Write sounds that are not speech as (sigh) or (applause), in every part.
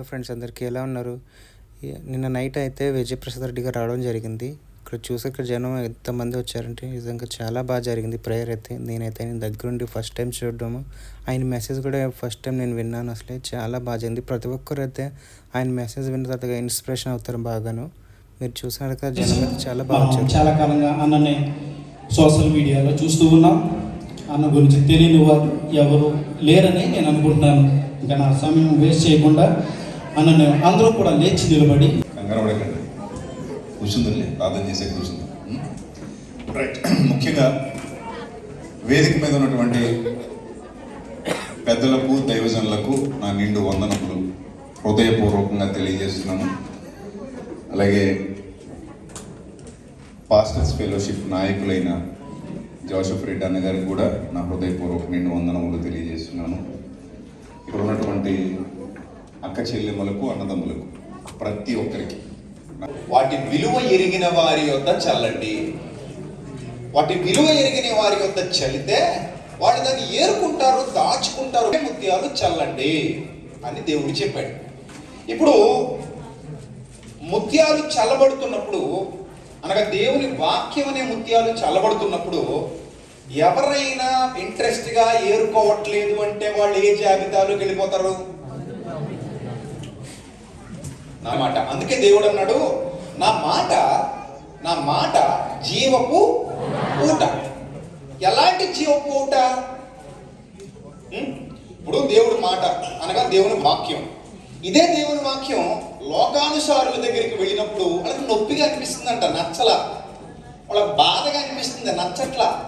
Hello friends అందరికీ ఎలా ఉన్నారు? నిన్న నైట్ అయితే విజయప్రసాద్ రెడ్డి గారు రావడం జరిగింది. ఇక్కడ చూసే ఇక్కడ జనం ఎంతమంది వచ్చారంటే నిజంగా చాలా బాగా జరిగింది ప్రేయర్ అయితే. నేనైతే ఆయన దగ్గరుండి ఫస్ట్ టైం చూడడము. ఆయన మెసేజ్ కూడా ఫస్ట్ టైం నేను విన్నాను అసలే. చాలా బాగా జరిగింది. ప్రతి ఒక్కరు అయితే ఆయన మెసేజ్ విన్న తర్వాత ఇన్స్పిరేషన్ అవుతారు బాగాను. మీరు చూసినారు కదా జనం అయితే చాలా బాగా వచ్చారు. చాలా కాలంగా అన్నని సోషల్ మీడియాలో చూస్తూ ఉన్నాం. అన్న గురించి తెలియని వారు ఎవరు లేరని నేను అనుకుంటున్నాను. ఇంకా నా సమయం వేస్ట్ చేయకుండా అన్న అందరూ కూడా లేచి నిలబడి కంగారు పడకండి. కూర్చుందిలే ప్రార్థన చేసే కూర్చుంది. రైట్ (clears throat) ముఖ్యంగా వేదిక మీద ఉన్నటువంటి పెద్దలకు దైవజనులకు నా నిండు వందనములు హృదయపూర్వకంగా తెలియజేస్తున్నాను అలాగే పాస్టర్స్ ఫెలోషిప్ నాయకులైన జోసఫ్ రెడ్డి అన్న గారికి కూడా నా హృదయపూర్వక నిండు వందనములు తెలియజేస్తున్నాను. ఇక్కడ ఉన్నటువంటి అక్క చెల్లెమ్మలకు అన్నదమ్ములకు ప్రతి ఒక్కరికి. వాటి విలువ ఎరిగిన వారి యొద్ద చల్లండి. వాటి విలువ ఎరిగిన వారి యొద్ద చల్లితే వాళ్ళు దాన్ని ఏరుకుంటారు దాచుకుంటారు ముత్యాలు చల్లండి అని దేవుడు చెప్పాడు. ఇప్పుడు ముత్యాలు చల్లబడుతున్నప్పుడు అనగా దేవుని వాక్యం అనే ముత్యాలు చల్లబడుతున్నప్పుడు ఎవరైనా ఇంట్రెస్ట్గా ఏరుకోవట్లేదు అంటే వాళ్ళు ఏ జాబితాలోకి వెళ్ళిపోతారు? నా మాట. అందుకే దేవుడు అన్నాడు నా మాట నా మాట జీవపు ఊట. ఎలాంటి జీవపు ఊట? ఇప్పుడు దేవుడి మాట అనగా దేవుని వాక్యం. ఇదే దేవుని వాక్యం లోకానుసారుల దగ్గరికి వెళ్ళినప్పుడు వాళ్ళకి నొప్పిగా అనిపిస్తుందంట నచ్చల. వాళ్ళకి బాధగా అనిపిస్తుంది నచ్చట్లా.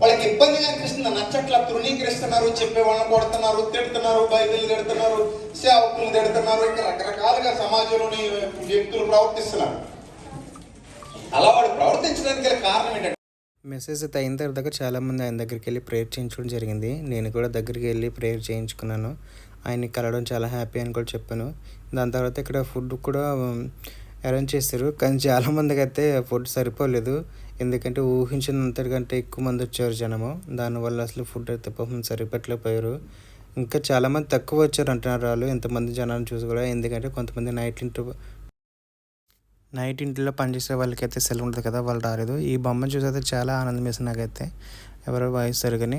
వాళ్ళకి ఇబ్బందిగా అనిపిస్తుంది నచ్చట్లా తృణీకరిస్తున్నారు చెప్పే వాళ్ళని కొడుతున్నారు తిడుతున్నారు బైబిల్ తిడుతున్నారు సేవకులు తిడుతున్నారు ఇంకా రకరకాలుగా సమాజంలోని వ్యక్తులు ప్రవర్తిస్తున్నారు. అలా వాడు ప్రవర్తించడానికి కారణం ఏంటంటే మెసేజ్ అయితే అయిన తర్వాత చాలామంది ఆయన దగ్గరికి వెళ్ళి ప్రేయర్ చేయించడం జరిగింది. నేను కూడా దగ్గరికి వెళ్ళి ప్రేయర్ చేయించుకున్నాను. ఆయన్ని కలవడం చాలా హ్యాపీ అని కూడా చెప్పాను. దాని తర్వాత ఇక్కడ ఫుడ్ కూడా అరేంజ్ చేశారు. కానీ చాలామందికి అయితే ఫుడ్ సరిపోలేదు. ఎందుకంటే ఊహించినంతకంటే ఎక్కువ మంది వచ్చారు జనము. దానివల్ల అసలు ఫుడ్ అయితే పాపం సరిపెట్టలేకపోయారు. ఇంకా చాలామంది తక్కువ వచ్చారు అంటున్నారు వాళ్ళు. ఎంతమంది జనాన్ని చూసి కూడా ఎందుకంటే కొంతమంది నైట్ ఇంటి నైట్ ఇంట్లో పనిచేసే వాళ్ళకైతే సెలవు ఉంటుంది కదా. వాళ్ళు రాలేదు. ఈ బొమ్మను చూసి అయితే చాలా ఆనందం వేసి నాకైతే. ఎవరో వాయిస్తారు కానీ